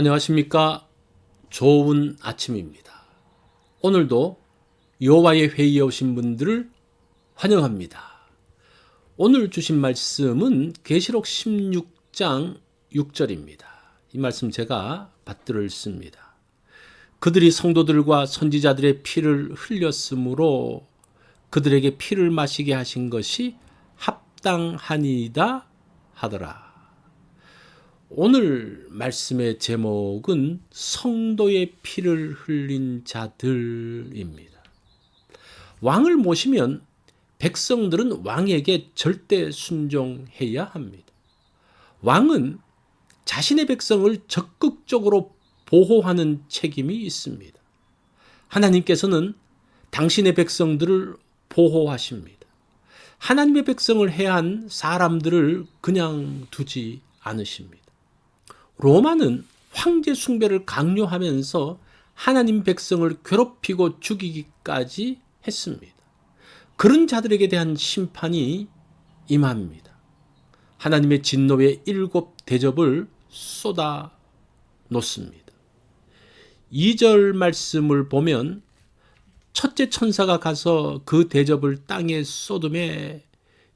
안녕하십니까. 좋은 아침입니다. 오늘도 여호와의 회의에 오신 분들을 환영합니다. 오늘 주신 말씀은 계시록 16장 6절입니다. 이 말씀 제가 받들어 읽습니다. 그들이 성도들과 선지자들의 피를 흘렸으므로 그들에게 피를 마시게 하신 것이 합당하니이다 하더라. 오늘 말씀의 제목은 성도의 피를 흘린 자들입니다. 왕을 모시면 백성들은 왕에게 절대 순종해야 합니다. 왕은 자신의 백성을 적극적으로 보호하는 책임이 있습니다. 하나님께서는 당신의 백성들을 보호하십니다. 하나님의 백성을 해한 사람들을 그냥 두지 않으십니다. 로마는 황제 숭배를 강요하면서 하나님 백성을 괴롭히고 죽이기까지 했습니다. 그런 자들에게 대한 심판이 임합니다. 하나님의 진노의 일곱 대접을 쏟아 놓습니다. 2절 말씀을 보면 첫째 천사가 가서 그 대접을 땅에 쏟음에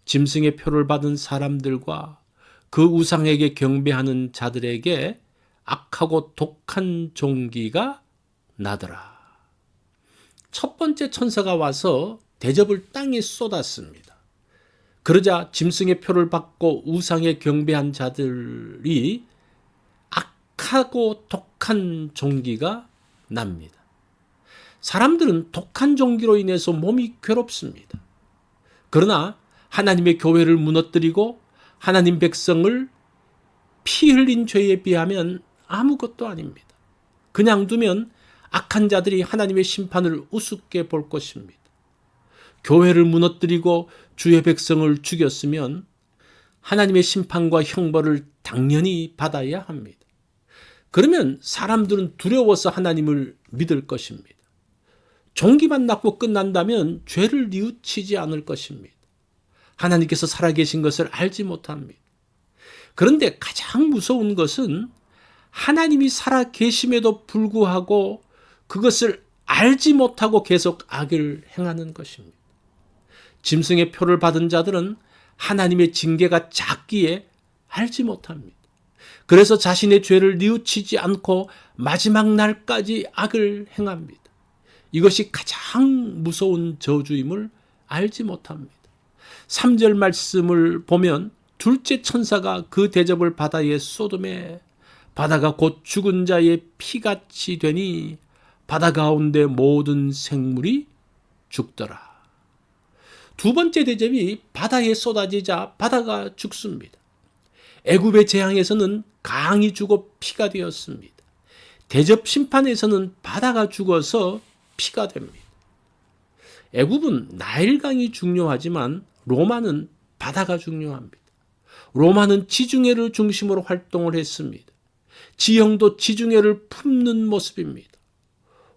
짐승의 표를 받은 사람들과 그 우상에게 경배하는 자들에게 악하고 독한 종기가 나더라. 첫 번째 천사가 와서 대접을 땅에 쏟았습니다. 그러자 짐승의 표를 받고 우상에 경배한 자들이 악하고 독한 종기가 납니다. 사람들은 독한 종기로 인해서 몸이 괴롭습니다. 그러나 하나님의 교회를 무너뜨리고 하나님 백성을 피 흘린 죄에 비하면 아무것도 아닙니다. 그냥 두면 악한 자들이 하나님의 심판을 우습게 볼 것입니다. 교회를 무너뜨리고 주의 백성을 죽였으면 하나님의 심판과 형벌을 당연히 받아야 합니다. 그러면 사람들은 두려워서 하나님을 믿을 것입니다. 종기만 낳고 끝난다면 죄를 뉘우치지 않을 것입니다. 하나님께서 살아계신 것을 알지 못합니다. 그런데 가장 무서운 것은 하나님이 살아계심에도 불구하고 그것을 알지 못하고 계속 악을 행하는 것입니다. 짐승의 표를 받은 자들은 하나님의 징계가 작기에 알지 못합니다. 그래서 자신의 죄를 뉘우치지 않고 마지막 날까지 악을 행합니다. 이것이 가장 무서운 저주임을 알지 못합니다. 3절 말씀을 보면 둘째 천사가 그 대접을 바다에 쏟음에 바다가 곧 죽은 자의 피같이 되니 바다 가운데 모든 생물이 죽더라. 두 번째 대접이 바다에 쏟아지자 바다가 죽습니다. 애굽의 재앙에서는 강이 죽어 피가 되었습니다. 대접 심판에서는 바다가 죽어서 피가 됩니다. 애굽은 나일강이 중요하지만 로마는 바다가 중요합니다. 로마는 지중해를 중심으로 활동을 했습니다. 지형도 지중해를 품는 모습입니다.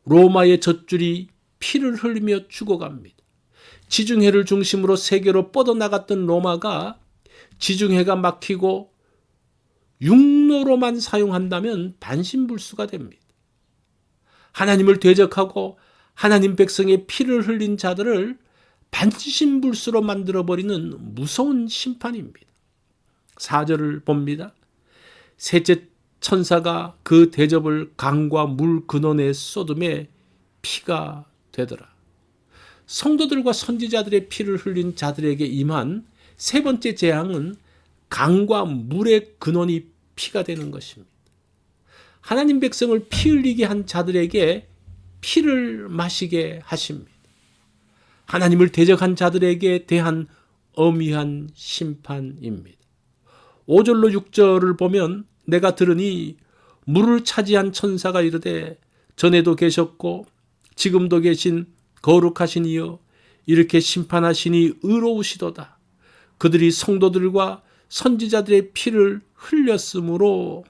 로마의 젖줄이 피를 흘리며 죽어갑니다. 지중해를 중심으로 세계로 뻗어나갔던 로마가 지중해가 막히고 육로로만 사용한다면 반신불수가 됩니다. 하나님을 대적하고 하나님 백성의 피를 흘린 자들을 반신불수로 만들어버리는 무서운 심판입니다. 4절을 봅니다. 셋째 천사가 그 대접을 강과 물 근원에 쏟음에 피가 되더라. 성도들과 선지자들의 피를 흘린 자들에게 임한 세 번째 재앙은 강과 물의 근원이 피가 되는 것입니다. 하나님 백성을 피 흘리게 한 자들에게 피를 마시게 하십니다. 하나님을 대적한 자들에게 대한 엄미한 심판입니다. 5절로 6절을 보면 내가 들으니 물을 차지한 천사가 이르되 전에도 계셨고 지금도 계신 거룩하신 이여 이렇게 심판하시니 의로우시도다. 그들이 성도들과 선지자들의 피를 흘렸으므로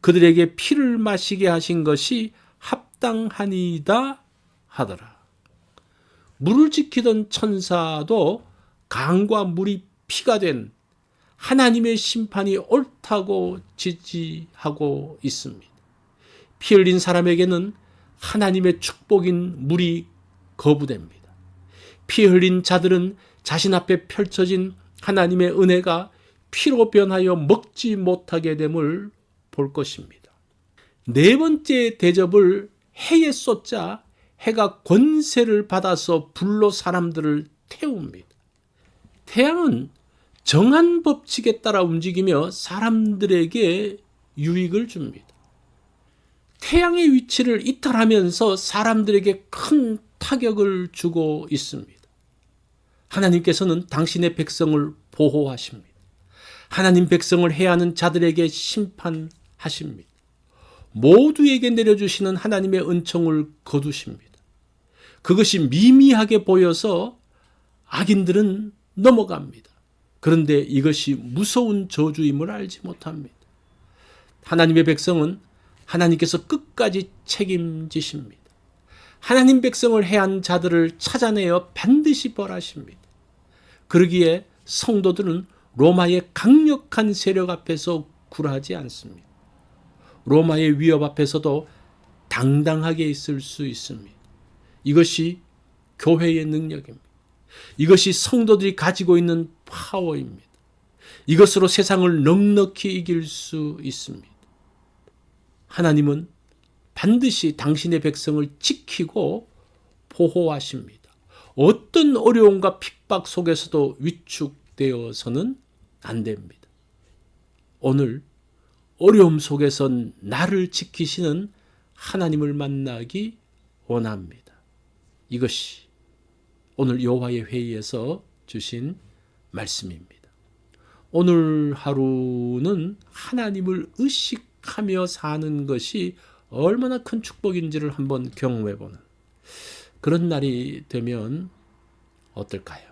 그들에게 피를 마시게 하신 것이 합당하니이다 하더라. 물을 지키던 천사도 강과 물이 피가 된 하나님의 심판이 옳다고 지지하고 있습니다. 피 흘린 사람에게는 하나님의 축복인 물이 거부됩니다. 피 흘린 자들은 자신 앞에 펼쳐진 하나님의 은혜가 피로 변하여 먹지 못하게 됨을 볼 것입니다. 네 번째 대접을 해에 쏟자 해가 권세를 받아서 불로 사람들을 태웁니다. 태양은 정한 법칙에 따라 움직이며 사람들에게 유익을 줍니다. 태양의 위치를 이탈하면서 사람들에게 큰 타격을 주고 있습니다. 하나님께서는 당신의 백성을 보호하십니다. 하나님 백성을 해하는 자들에게 심판하십니다. 모두에게 내려주시는 하나님의 은총을 거두십니다. 그것이 미미하게 보여서 악인들은 넘어갑니다. 그런데 이것이 무서운 저주임을 알지 못합니다. 하나님의 백성은 하나님께서 끝까지 책임지십니다. 하나님 백성을 해한 자들을 찾아내어 반드시 벌하십니다. 그러기에 성도들은 로마의 강력한 세력 앞에서 굴하지 않습니다. 로마의 위협 앞에서도 당당하게 있을 수 있습니다. 이것이 교회의 능력입니다. 이것이 성도들이 가지고 있는 파워입니다. 이것으로 세상을 넉넉히 이길 수 있습니다. 하나님은 반드시 당신의 백성을 지키고 보호하십니다. 어떤 어려움과 핍박 속에서도 위축되어서는 안 됩니다. 오늘 어려움 속에선 나를 지키시는 하나님을 만나기 원합니다. 이것이 오늘 여호와의 회의에서 주신 말씀입니다. 오늘 하루는 하나님을 의식하며 사는 것이 얼마나 큰 축복인지를 한번 경험해 보는 그런 날이 되면 어떨까요?